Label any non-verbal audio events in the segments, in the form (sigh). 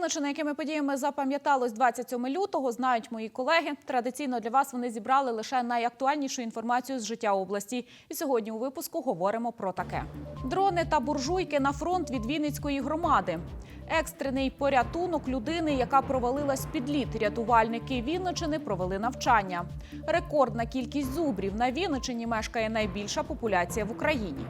Вінниччини, якими подіями запам'яталось 27 лютого, знають мої колеги. Традиційно для вас вони зібрали лише найактуальнішу інформацію з життя області. І сьогодні у випуску говоримо про таке: дрони та буржуйки на фронт від Вінницької громади. Екстрений порятунок людини, яка провалилась під лід. Рятувальники Вінничини провели навчання. Рекордна кількість зубрів на Вінничині мешкає найбільша популяція в Україні.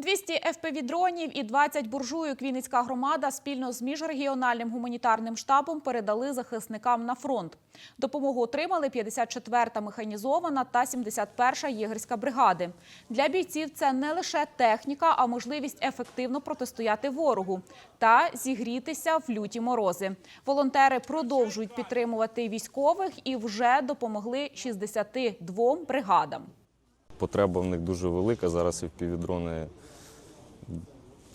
200 FPV-дронів і 20 буржуйок Вінницька громада спільно з міжрегіональним гуманітарним штабом передали захисникам на фронт. Допомогу отримали 54-та механізована та 71-ша єгерська бригади. Для бійців це не лише техніка, а можливість ефективно протистояти ворогу та зігрітися в люті морози. Волонтери продовжують підтримувати військових і вже допомогли 62 бригадам. Потреба в них дуже велика. Зараз і впівдрони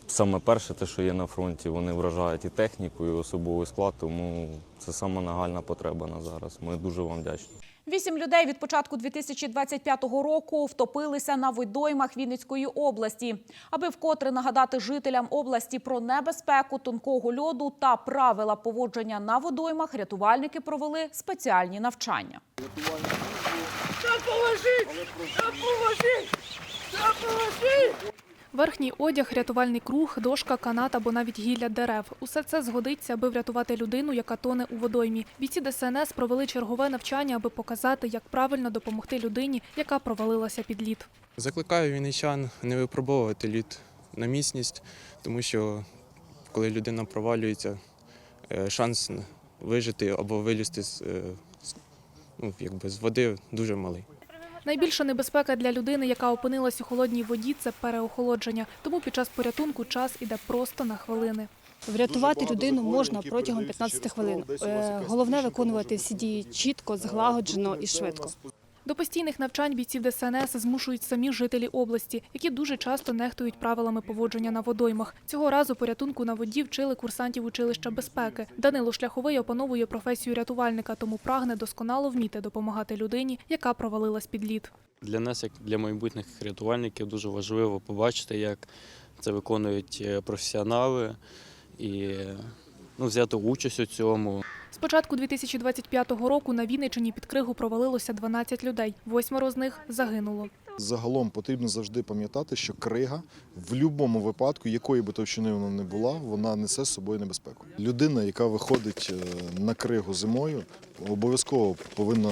саме перше, те, що є на фронті, вони вражають і техніку, і особовий склад, тому це саме нагальна потреба на зараз. Ми дуже вам вдячні. Вісім людей від початку 2025 року втопилися на водоймах Вінницької області. Аби вкотре нагадати жителям області про небезпеку тонкого льоду та правила поводження на водоймах, рятувальники провели спеціальні навчання. Верхній одяг, рятувальний круг, дошка, канат або навіть гілля дерев. Усе це згодиться, аби врятувати людину, яка тоне у водоймі. Бійці ДСНС провели чергове навчання, аби показати, як правильно допомогти людині, яка провалилася під лід. Закликаю вінничан не випробовувати лід на міцність, тому що коли людина провалюється, е, шанс вижити або вилізти е, з- ну, якби з води дуже малий. Найбільша небезпека для людини, яка опинилась у холодній воді, це переохолодження. Тому під час порятунку час іде просто на хвилини. Врятувати людину можна протягом 15 хвилин. Е, Головне виконувати всі дії чітко, злагоджено і швидко. До постійних навчань бійців ДСНС змушують самі жителі області, які дуже часто нехтують правилами поводження на водоймах. Цього разу порятунку на воді вчили курсантів училища безпеки. Данило Шляховий опановує професію рятувальника, тому прагне досконало вміти допомагати людині, яка провалилась під лід. Для нас, як для майбутніх рятувальників, дуже важливо побачити, як це виконують е, професіонали і ну, взяти участь у цьому. З початку 2025 року на Вінниччині під кригу провалилося 12 людей. Восьмеро з них загинуло. Загалом потрібно завжди пам'ятати, що крига в будь-якому випадку, якої би товщини вона не була, вона несе з собою небезпеку. Людина, яка виходить е, на кригу зимою, обов'язково повинна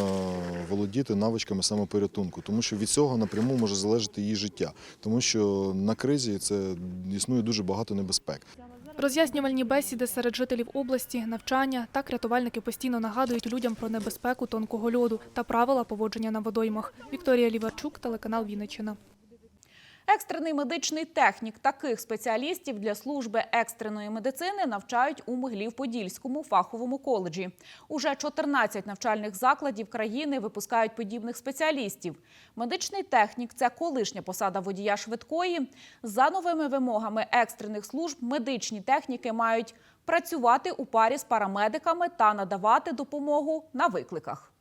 володіти навичками самопорятунку, тому що від цього напряму може залежати її життя, тому що на кризі це існує дуже багато небезпек. Роз'яснювальні бесіди серед жителів області, навчання. Так рятувальники постійно нагадують людям про небезпеку тонкого льоду та правила поводження на водоймах. Вікторія Ліварчук, телеканал Вінниччина. Екстрений медичний технік таких спеціалістів для служби екстреної медицини навчають у Могилів-Подільському фаховому коледжі. Уже 14 навчальних закладів країни випускають подібних спеціалістів. Медичний технік це колишня посада водія швидкої. За новими вимогами екстрених служб медичні техніки мають працювати у парі з парамедиками та надавати допомогу на викликах.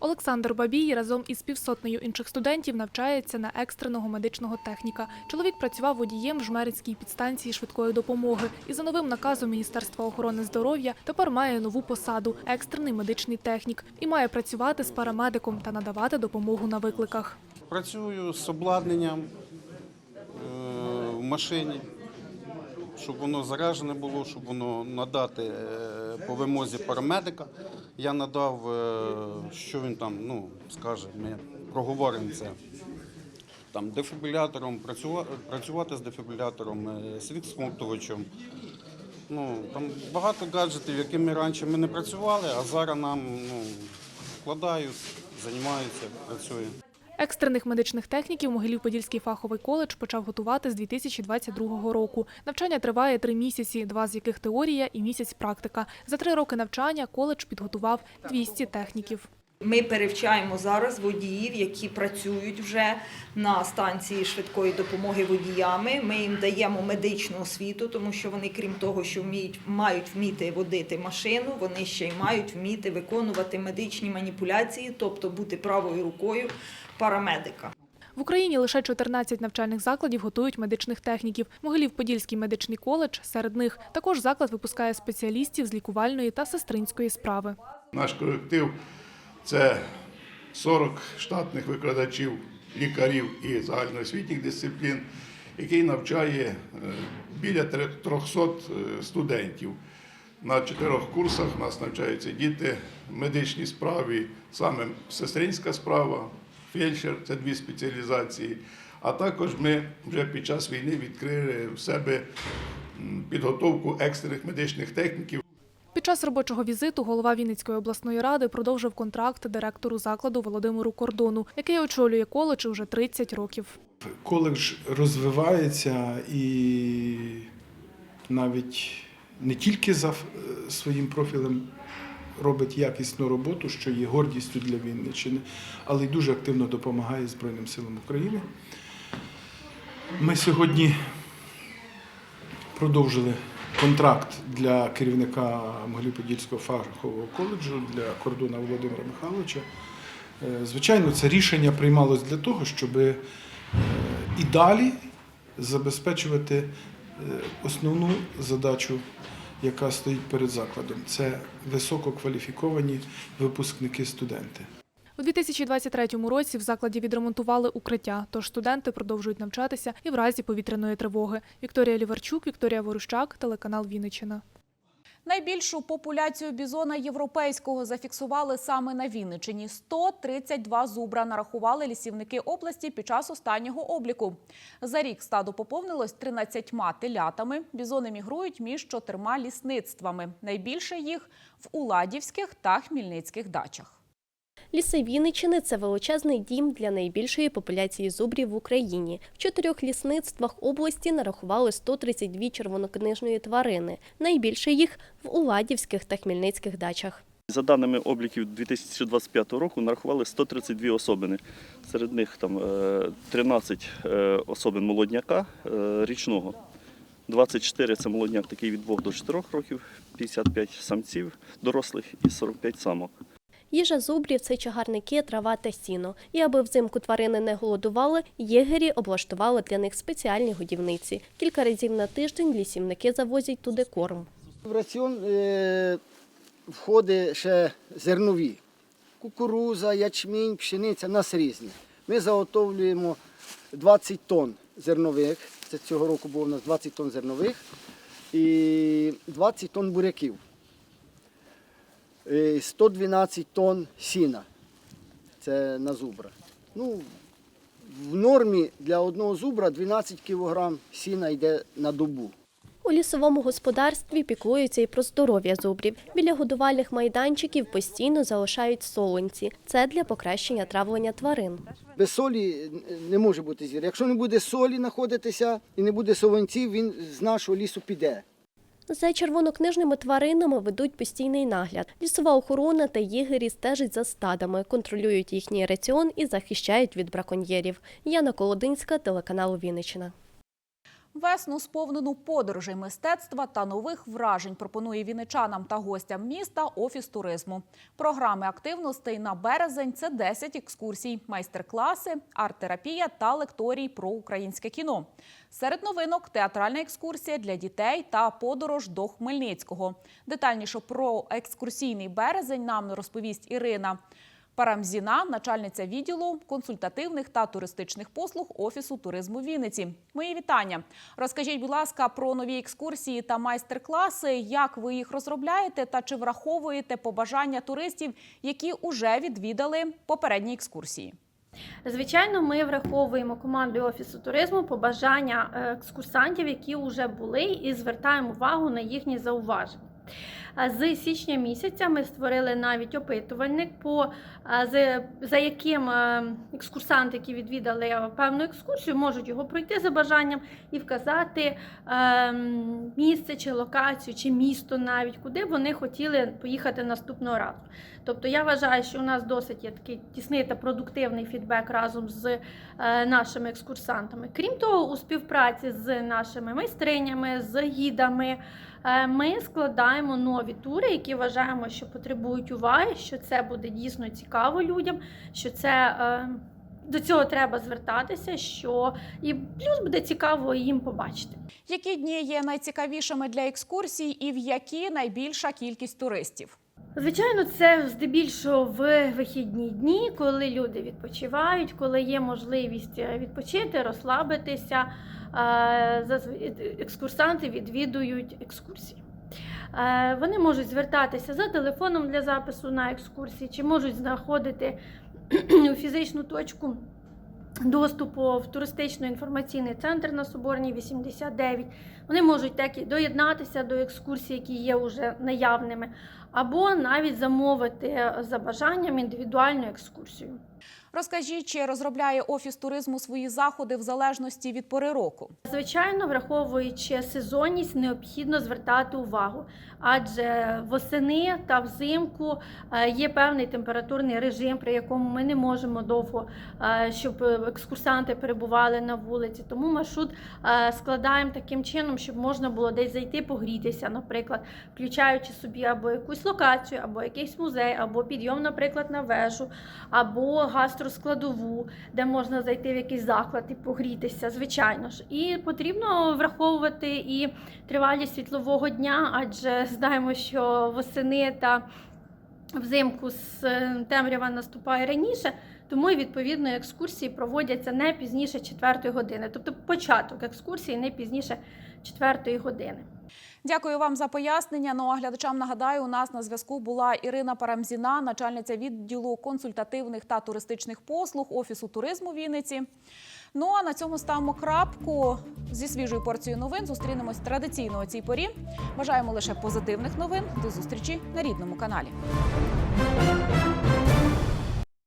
Олександр Бабій разом із півсотнею інших студентів навчається на екстреного медичного техніка. Чоловік працював водієм в Жмеринській підстанції швидкої допомоги. І за новим наказом Міністерства охорони здоров'я тепер має нову посаду екстрений медичний технік і має працювати з парамедиком та надавати допомогу на викликах. Працюю з обладнанням е, в машині, щоб воно заражене було, щоб воно надати е, по вимозі парамедика. Я надав, е, що він там ну, скаже, ми проговоримо це. Там дефібрилятором, працюва- працювати з дефібрилятором, е, з. Ну, там багато гаджетів, якими раніше ми не працювали, а зараз нам ну, вкладають, займаються, працюють. Екстрених медичних техніків Могилів-Подільський фаховий коледж почав готувати з 2022 року. Навчання триває три місяці, два з яких теорія і місяць практика. За три роки навчання коледж підготував 200 техніків. Ми перевчаємо зараз водіїв, які працюють вже на станції швидкої допомоги водіями. Ми їм даємо медичну освіту, тому що вони, крім того, що вміють мають вміти водити машину, вони ще й мають вміти виконувати медичні маніпуляції, тобто бути правою рукою парамедика. В Україні лише 14 навчальних закладів готують медичних техніків. Могилів-Подільський медичний коледж серед них. Також заклад випускає спеціалістів з лікувальної та сестринської справи. Наш колектив це 40 штатних викладачів, лікарів і загальноосвітніх дисциплін, який навчає е, біля 300 е, студентів. На чотирьох курсах у нас навчаються діти в медичній справі, саме сестринська справа, фельдшер це дві спеціалізації. А також ми вже під час війни відкрили в себе підготовку екстрених медичних техніків. Час робочого візиту голова Вінницької обласної ради продовжив контракт директору закладу Володимиру Кордону, який очолює коледж уже 30 років. коледж розвивається і навіть не тільки за е, своїм профілем робить якісну роботу, що є гордістю для Вінниччини, але й дуже активно допомагає Збройним силам України. Ми сьогодні продовжили контракт для керівника Могилів-Подільського фахового коледжу для кордона Володимира Михайловича. Е, Звичайно, це рішення приймалось для того, щоб е, і далі забезпечувати е, основну задачу, яка стоїть перед закладом. Це висококваліфіковані випускники студенти. У 2023 році в закладі відремонтували укриття, тож студенти продовжують навчатися і в разі повітряної тривоги. Вікторія Ліварчук, Вікторія Ворущак, телеканал Вінниччина. Найбільшу популяцію бізона європейського зафіксували саме на Вінничині. 132 зубра нарахували лісівники області під час останнього обліку. За рік стадо поповнилось 13 телятами. Бізони мігрують між чотирма лісництвами. Найбільше їх в Уладівських та Хмільницьких дачах. Ліси Вінниччини – це величезний дім для найбільшої популяції зубрів в Україні. В чотирьох лісництвах області нарахували 132 червонокнижної тварини. Найбільше їх в Уладівських та Хмельницьких дачах. За даними обліків 2025 року нарахували 132 особини. Серед них там е, 13 е, особин молодняка е, річного. 24 – це молодняк такий від 2 до 4 років, 55 самців дорослих і 45 самок. Їжа зубрів – це чагарники, трава та сіно. І аби взимку тварини не голодували, єгері облаштували для них спеціальні годівниці. Кілька разів на тиждень лісівники завозять туди корм. В раціон е, входить ще зернові. Кукуруза, ячмінь, пшениця, нас різні. Ми заготовлюємо 20 тонн зернових. Це цього року було у нас 20 тонн зернових і 20 тонн буряків. Е, 112 тонн сіна. Це на зубра. Ну, в нормі для одного зубра 12 кг сіна йде на добу. У лісовому господарстві піклуються і про здоров'я зубрів. Біля годувальних майданчиків постійно залишають солонці. Це для покращення травлення тварин. Без солі не може бути звір. Якщо не буде солі знаходитися і не буде солонців, він з нашого лісу піде. За червонокнижними тваринами ведуть постійний нагляд. Лісова охорона та єгері стежать за стадами, контролюють їхній раціон і захищають від браконьєрів. Яна Колодинська, телеканал Вінниччина. Весну сповнену подорожей мистецтва та нових вражень пропонує вінничанам та гостям міста офіс туризму. Програми активностей на березень це 10 екскурсій, майстер-класи, арт-терапія та лекторій про українське кіно. Серед новинок театральна екскурсія для дітей та подорож до Хмельницького. Детальніше про екскурсійний березень нам розповість Ірина. Парамзіна, начальниця відділу консультативних та туристичних послуг Офісу туризму Вінниці. Мої вітання. Розкажіть, будь ласка, про нові екскурсії та майстер-класи, як ви їх розробляєте та чи враховуєте побажання туристів, які уже відвідали попередні екскурсії. Звичайно, ми враховуємо командою офісу туризму побажання е, екскурсантів, які вже були, і звертаємо увагу на їхні зауваження. З січня місяця ми створили навіть опитувальник, по, за яким екскурсанти, які відвідали певну екскурсію, можуть його пройти за бажанням і вказати місце чи локацію, чи місто навіть, куди вони хотіли поїхати наступного разу. Тобто я вважаю, що у нас досить є такий тісний та продуктивний фідбек разом з е, нашими екскурсантами. Крім того, у співпраці з нашими майстринями, з гідами. Е, Ми складаємо нові тури, які вважаємо, що потребують уваги, що це буде дійсно цікаво людям, що це е, до цього треба звертатися, що і плюс буде цікаво їм побачити. Які дні є найцікавішими для екскурсій і в які найбільша кількість туристів? Звичайно, це здебільшого в вихідні дні, коли люди відпочивають, коли є можливість е, відпочити, розслабитися. Е, Екскурсанти відвідують екскурсії. Е, Вони можуть звертатися за телефоном для запису на екскурсії, чи можуть знаходити (clears throat) фізичну точку доступу в туристично-інформаційний центр на Соборній 89. Вони можуть так і доєднатися до екскурсій, які є вже наявними, або навіть замовити за бажанням індивідуальну екскурсію. Розкажіть, чи розробляє офіс туризму свої заходи в залежності від пори року? Звичайно, враховуючи сезонність, необхідно звертати увагу, адже восени та взимку е, є певний температурний режим, при якому ми не можемо довго, е, щоб екскурсанти перебували на вулиці. Тому маршрут е, складаємо таким чином, щоб можна було десь зайти погрітися, наприклад, включаючи собі або якусь локацію, або якийсь музей, або підйом, наприклад, на вежу, або гастроскладову, де можна зайти в якийсь заклад і погрітися, звичайно ж. І потрібно враховувати і тривалість світлового дня, адже знаємо, що восени та взимку з темрява наступає раніше. Тому відповідно екскурсії проводяться не пізніше 4 години, тобто початок екскурсії не пізніше 4 години. Дякую вам за пояснення. Ну а глядачам нагадаю, у нас на зв'язку була Ірина Парамзіна, начальниця відділу консультативних та туристичних послуг Офісу туризму Вінниці. Ну а на цьому ставимо крапку зі свіжою порцією новин. Зустрінемось традиційно о цій порі. Бажаємо лише позитивних новин. До зустрічі на рідному каналі.